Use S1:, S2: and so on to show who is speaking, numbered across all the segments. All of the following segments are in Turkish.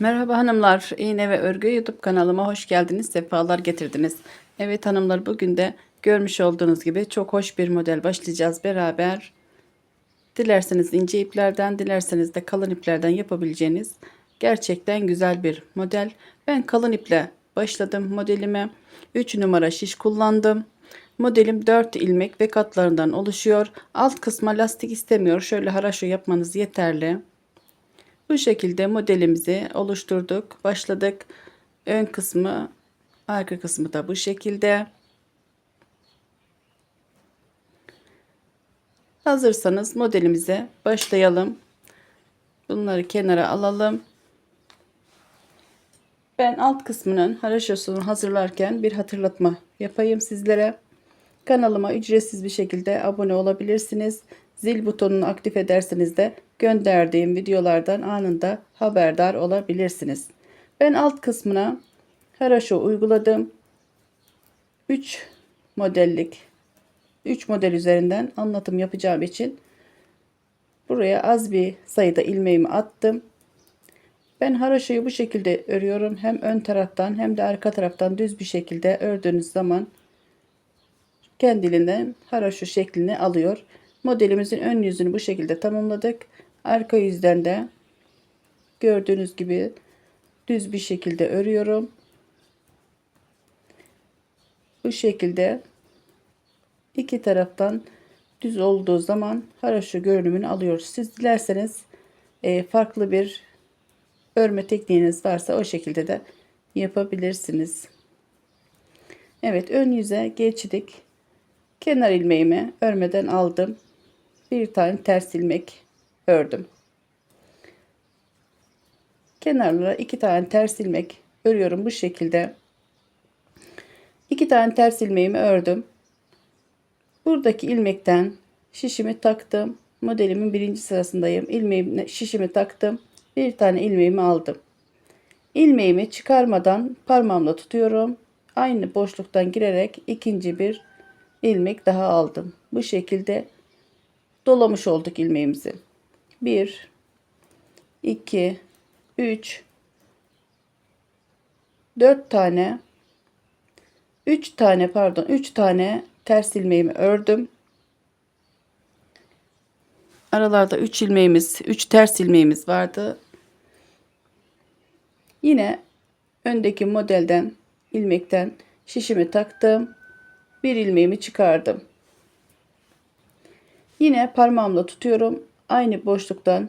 S1: Merhaba hanımlar, İğne ve Örgü YouTube kanalıma hoş geldiniz, sefalar getirdiniz. Evet hanımlar bugün de görmüş olduğunuz gibi çok hoş bir model başlayacağız beraber. Dilerseniz ince iplerden, dilerseniz de kalın iplerden yapabileceğiniz gerçekten güzel bir model. Ben kalın iple başladım modelime. 3 numara şiş kullandım. Modelim 4 ilmek ve katlarından oluşuyor. Alt kısma lastik istemiyor. Şöyle haraşo yapmanız yeterli. Bu şekilde modelimizi oluşturduk. Başladık. Ön kısmı, arka kısmı da bu şekilde. Hazırsanız modelimize başlayalım. Bunları kenara alalım. Ben alt kısmının haraşosunu hazırlarken bir hatırlatma yapayım sizlere. Kanalıma ücretsiz bir şekilde abone olabilirsiniz. Zil butonunu aktif ederseniz de gönderdiğim videolardan anında haberdar olabilirsiniz. Ben alt kısmına haraşo uyguladım. 3 modellik 3 model üzerinden anlatım yapacağım için buraya az bir sayıda ilmeğimi attım. Ben haraşoyu bu şekilde örüyorum. Hem ön taraftan hem de arka taraftan düz bir şekilde ördüğünüz zaman kendiliğinden haraşo şeklini alıyor. Modelimizin ön yüzünü bu şekilde tamamladık. Arka yüzden de gördüğünüz gibi düz bir şekilde örüyorum. Bu şekilde iki taraftan düz olduğu zaman haraşo görünümünü alıyoruz. Siz dilerseniz e, farklı bir örme tekniğiniz varsa o şekilde de yapabilirsiniz. Evet ön yüze geçtik. Kenar ilmeğimi örmeden aldım. Bir tane ters ilmek ördüm. Kenarlara iki tane ters ilmek örüyorum bu şekilde. İki tane ters ilmeğimi ördüm. Buradaki ilmekten şişimi taktım. Modelimin birinci sırasındayım. İlmeğimi, şişimi taktım. Bir tane ilmeğimi aldım. İlmeğimi çıkarmadan parmağımla tutuyorum. Aynı boşluktan girerek ikinci bir ilmek daha aldım. Bu şekilde dolamış olduk ilmeğimizi. 1 2 3 4 tane 3 tane pardon 3 tane ters ilmeğimi ördüm. Aralarda 3 ilmeğimiz, 3 ters ilmeğimiz vardı. Yine öndeki modelden ilmekten şişimi taktım. Bir ilmeğimi çıkardım. Yine parmağımla tutuyorum. Aynı boşluktan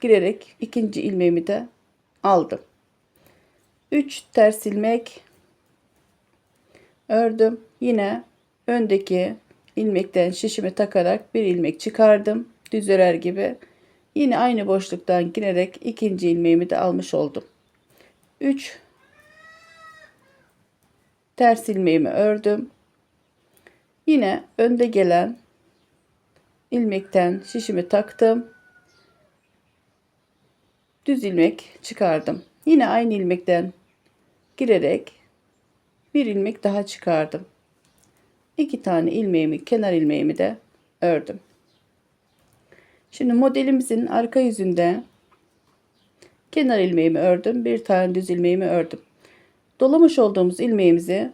S1: girerek ikinci ilmeğimi de aldım. 3 ters ilmek ördüm. Yine öndeki ilmekten şişimi takarak bir ilmek çıkardım. Düz örer gibi. Yine aynı boşluktan girerek ikinci ilmeğimi de almış oldum. 3 ters ilmeğimi ördüm. Yine önde gelen ilmekten şişimi taktım. Düz ilmek çıkardım. Yine aynı ilmekten girerek bir ilmek daha çıkardım. İki tane ilmeğimi, kenar ilmeğimi de ördüm. Şimdi modelimizin arka yüzünde kenar ilmeğimi ördüm. Bir tane düz ilmeğimi ördüm. Dolamış olduğumuz ilmeğimizi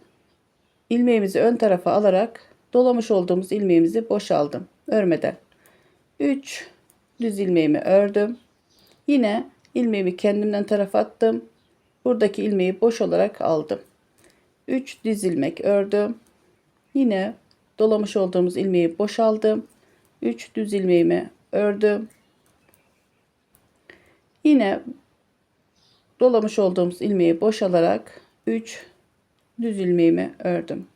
S1: ilmeğimizi ön tarafa alarak dolamış olduğumuz ilmeğimizi boşaldım örmeden. 3 düz ilmeğimi ördüm. Yine ilmeğimi kendimden tarafa attım. Buradaki ilmeği boş olarak aldım. 3 düz ilmek ördüm. Yine dolamış olduğumuz ilmeği boşaldım. 3 düz ilmeğimi ördüm. Yine dolamış olduğumuz ilmeği boşalarak 3 düz ilmeğimi ördüm.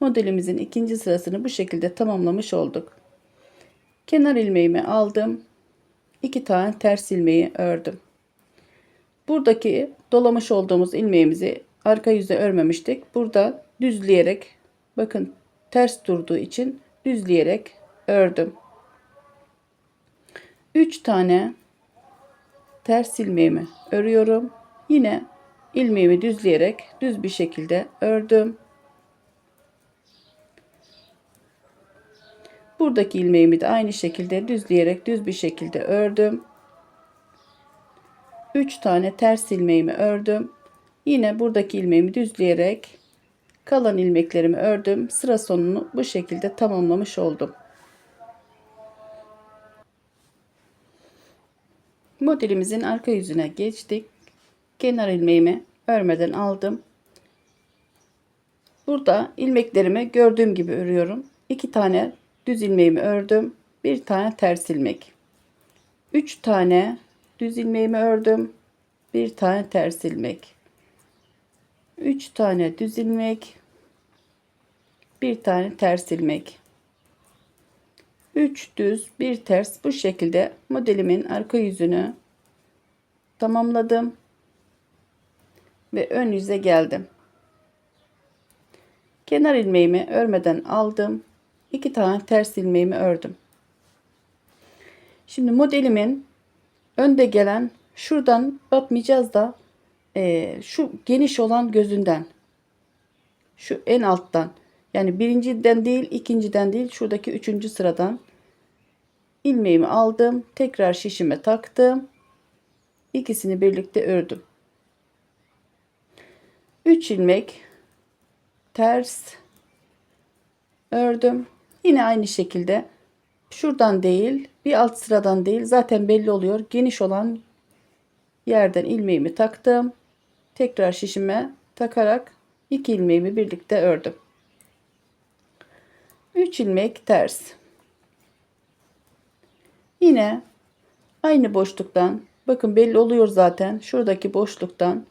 S1: Modelimizin ikinci sırasını bu şekilde tamamlamış olduk. Kenar ilmeğimi aldım. 2 tane ters ilmeği ördüm. Buradaki dolamış olduğumuz ilmeğimizi arka yüze örmemiştik. Burada düzleyerek bakın ters durduğu için düzleyerek ördüm. 3 tane ters ilmeğimi örüyorum. Yine ilmeğimi düzleyerek düz bir şekilde ördüm. Buradaki ilmeğimi de aynı şekilde düzleyerek düz bir şekilde ördüm. 3 tane ters ilmeğimi ördüm. Yine buradaki ilmeğimi düzleyerek kalan ilmeklerimi ördüm. Sıra sonunu bu şekilde tamamlamış oldum. Modelimizin arka yüzüne geçtik. Kenar ilmeğimi örmeden aldım. Burada ilmeklerimi gördüğüm gibi örüyorum. 2 tane düz ilmeğimi ördüm. Bir tane ters ilmek. 3 tane düz ilmeğimi ördüm. Bir tane ters ilmek. 3 tane düz ilmek. Bir tane ters ilmek. 3 düz, bir ters bu şekilde modelimin arka yüzünü tamamladım ve ön yüze geldim. Kenar ilmeğimi örmeden aldım. 2 tane ters ilmeğimi ördüm. Şimdi modelimin önde gelen şuradan batmayacağız da e, şu geniş olan gözünden şu en alttan yani birinciden değil ikinciden değil şuradaki üçüncü sıradan ilmeğimi aldım tekrar şişime taktım ikisini birlikte ördüm 3 ilmek ters ördüm yine aynı şekilde şuradan değil bir alt sıradan değil zaten belli oluyor. Geniş olan yerden ilmeğimi taktım. Tekrar şişime takarak iki ilmeğimi birlikte ördüm. 3 ilmek ters. Yine aynı boşluktan bakın belli oluyor zaten şuradaki boşluktan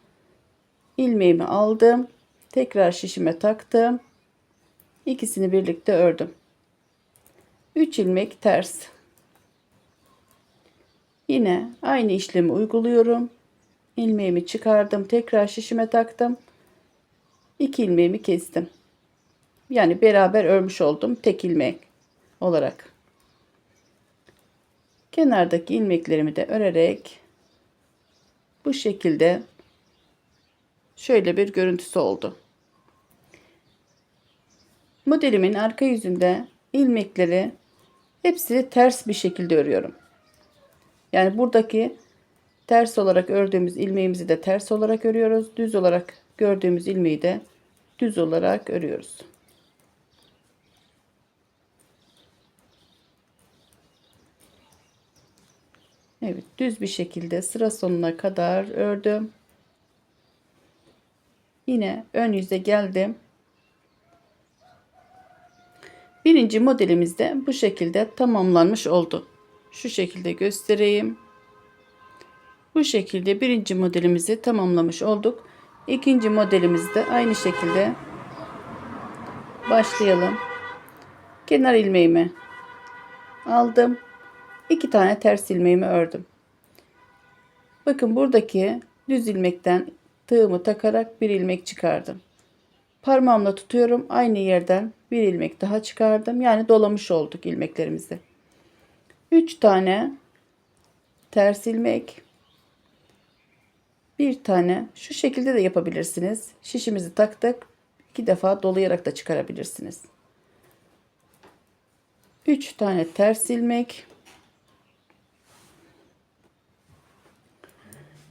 S1: ilmeğimi aldım. Tekrar şişime taktım. İkisini birlikte ördüm 3 ilmek ters. Yine aynı işlemi uyguluyorum. İlmeğimi çıkardım tekrar şişime taktım. 2 ilmeğimi kestim. Yani beraber örmüş oldum tek ilmek olarak. Kenardaki ilmeklerimi de örerek bu şekilde şöyle bir görüntüsü oldu. Modelimin arka yüzünde ilmekleri hepsini ters bir şekilde örüyorum. Yani buradaki ters olarak ördüğümüz ilmeğimizi de ters olarak örüyoruz. Düz olarak gördüğümüz ilmeği de düz olarak örüyoruz. Evet düz bir şekilde sıra sonuna kadar ördüm. Yine ön yüze geldim. Birinci modelimiz de bu şekilde tamamlanmış oldu. Şu şekilde göstereyim. Bu şekilde birinci modelimizi tamamlamış olduk. İkinci modelimizde aynı şekilde başlayalım. Kenar ilmeğimi aldım. İki tane ters ilmeğimi ördüm. Bakın buradaki düz ilmekten tığımı takarak bir ilmek çıkardım. Parmağımla tutuyorum. Aynı yerden bir ilmek daha çıkardım. Yani dolamış olduk ilmeklerimizi. 3 tane ters ilmek. Bir tane şu şekilde de yapabilirsiniz. Şişimizi taktık. iki defa dolayarak da çıkarabilirsiniz. 3 tane ters ilmek.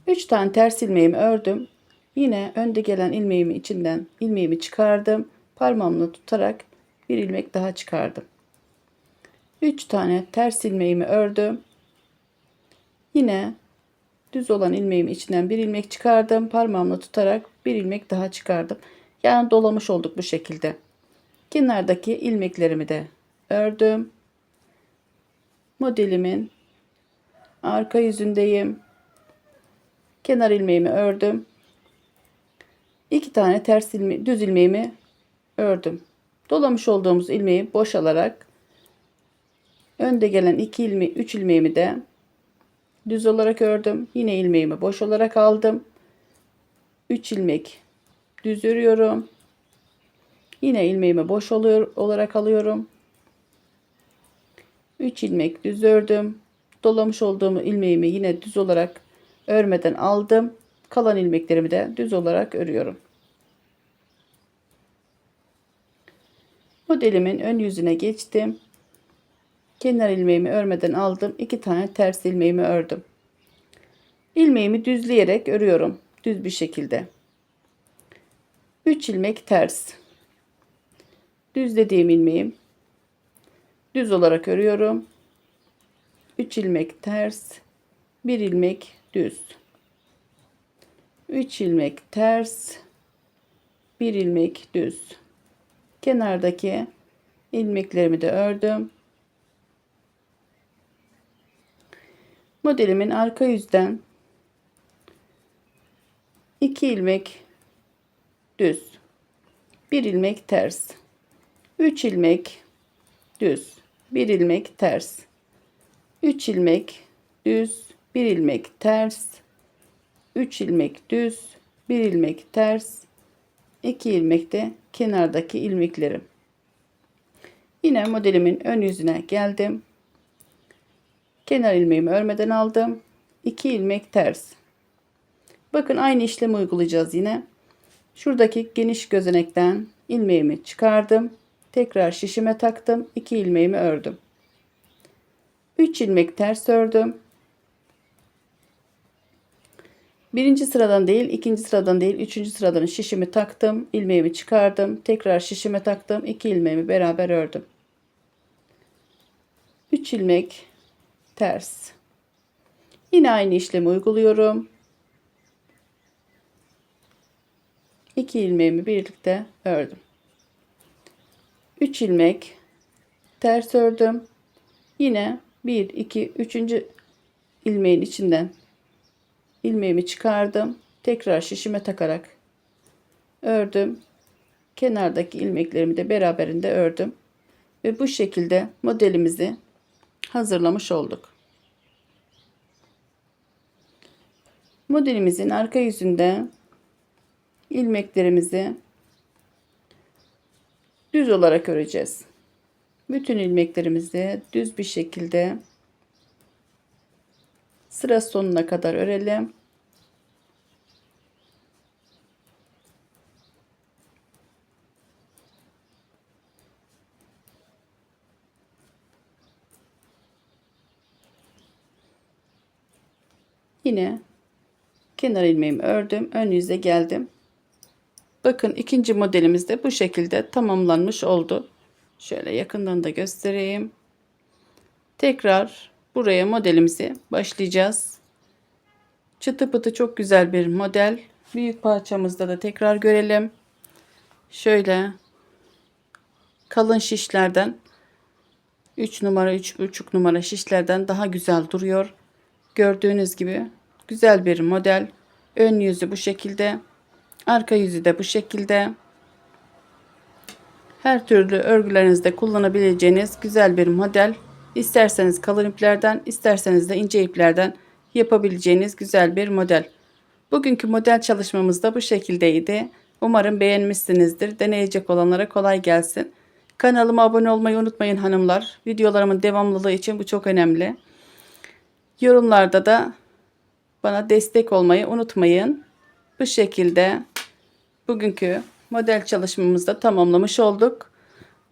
S1: 3 tane ters ilmeğimi ördüm. Yine önde gelen ilmeğimi içinden ilmeğimi çıkardım. Parmağımla tutarak bir ilmek daha çıkardım. 3 tane ters ilmeğimi ördüm. Yine düz olan ilmeğimi içinden bir ilmek çıkardım. Parmağımla tutarak bir ilmek daha çıkardım. Yani dolamış olduk bu şekilde. Kenardaki ilmeklerimi de ördüm. Modelimin arka yüzündeyim. Kenar ilmeğimi ördüm. 2 tane ters ilme düz ilmeğimi ördüm. Dolamış olduğumuz ilmeği boşalarak önde gelen 2 ilmeği 3 ilmeğimi de düz olarak ördüm. Yine ilmeğimi boş olarak aldım. 3 ilmek düz örüyorum. Yine ilmeğimi boş olarak alıyorum. 3 ilmek düz ördüm. Dolamış olduğum ilmeğimi yine düz olarak örmeden aldım. Kalan ilmeklerimi de düz olarak örüyorum. Modelimin ön yüzüne geçtim. Kenar ilmeğimi örmeden aldım. 2 tane ters ilmeğimi ördüm. ilmeğimi düzleyerek örüyorum. Düz bir şekilde. 3 ilmek ters. Düzlediğim ilmeğim düz olarak örüyorum. 3 ilmek ters, 1 ilmek düz. 3 ilmek ters, 1 ilmek düz. Kenardaki ilmeklerimi de ördüm. Modelimin arka yüzden 2 ilmek düz. 1 ilmek ters. 3 ilmek düz. 1 ilmek ters. 3 ilmek düz, 1 ilmek ters. 3 ilmek düz, 1 ilmek ters. 2 ilmek de kenardaki ilmeklerim. Yine modelimin ön yüzüne geldim. Kenar ilmeğimi örmeden aldım. 2 ilmek ters. Bakın aynı işlemi uygulayacağız yine. Şuradaki geniş gözenekten ilmeğimi çıkardım. Tekrar şişime taktım. 2 ilmeğimi ördüm. 3 ilmek ters ördüm. Birinci sıradan değil, ikinci sıradan değil, üçüncü sıradan şişimi taktım. ilmeğimi çıkardım. Tekrar şişime taktım. 2 ilmeğimi beraber ördüm. 3 ilmek ters. Yine aynı işlemi uyguluyorum. 2 ilmeğimi birlikte ördüm. 3 ilmek ters ördüm. Yine 1 2 3. ilmeğin içinden ilmeğimi çıkardım. Tekrar şişime takarak ördüm. Kenardaki ilmeklerimi de beraberinde ördüm. Ve bu şekilde modelimizi hazırlamış olduk. Modelimizin arka yüzünde ilmeklerimizi düz olarak öreceğiz. Bütün ilmeklerimizi düz bir şekilde sıra sonuna kadar örelim. Yine kenar ilmeğimi ördüm. Ön yüze geldim. Bakın ikinci modelimiz de bu şekilde tamamlanmış oldu. Şöyle yakından da göstereyim. Tekrar buraya modelimizi başlayacağız. Çıtı pıtı çok güzel bir model. Büyük parçamızda da tekrar görelim. Şöyle kalın şişlerden 3 numara 3,5 numara şişlerden daha güzel duruyor. Gördüğünüz gibi güzel bir model. Ön yüzü bu şekilde. Arka yüzü de bu şekilde. Her türlü örgülerinizde kullanabileceğiniz güzel bir model. İsterseniz kalın iplerden, isterseniz de ince iplerden yapabileceğiniz güzel bir model. Bugünkü model çalışmamız da bu şekildeydi. Umarım beğenmişsinizdir. Deneyecek olanlara kolay gelsin. Kanalıma abone olmayı unutmayın hanımlar. Videolarımın devamlılığı için bu çok önemli. Yorumlarda da bana destek olmayı unutmayın. Bu şekilde bugünkü model çalışmamızda tamamlamış olduk.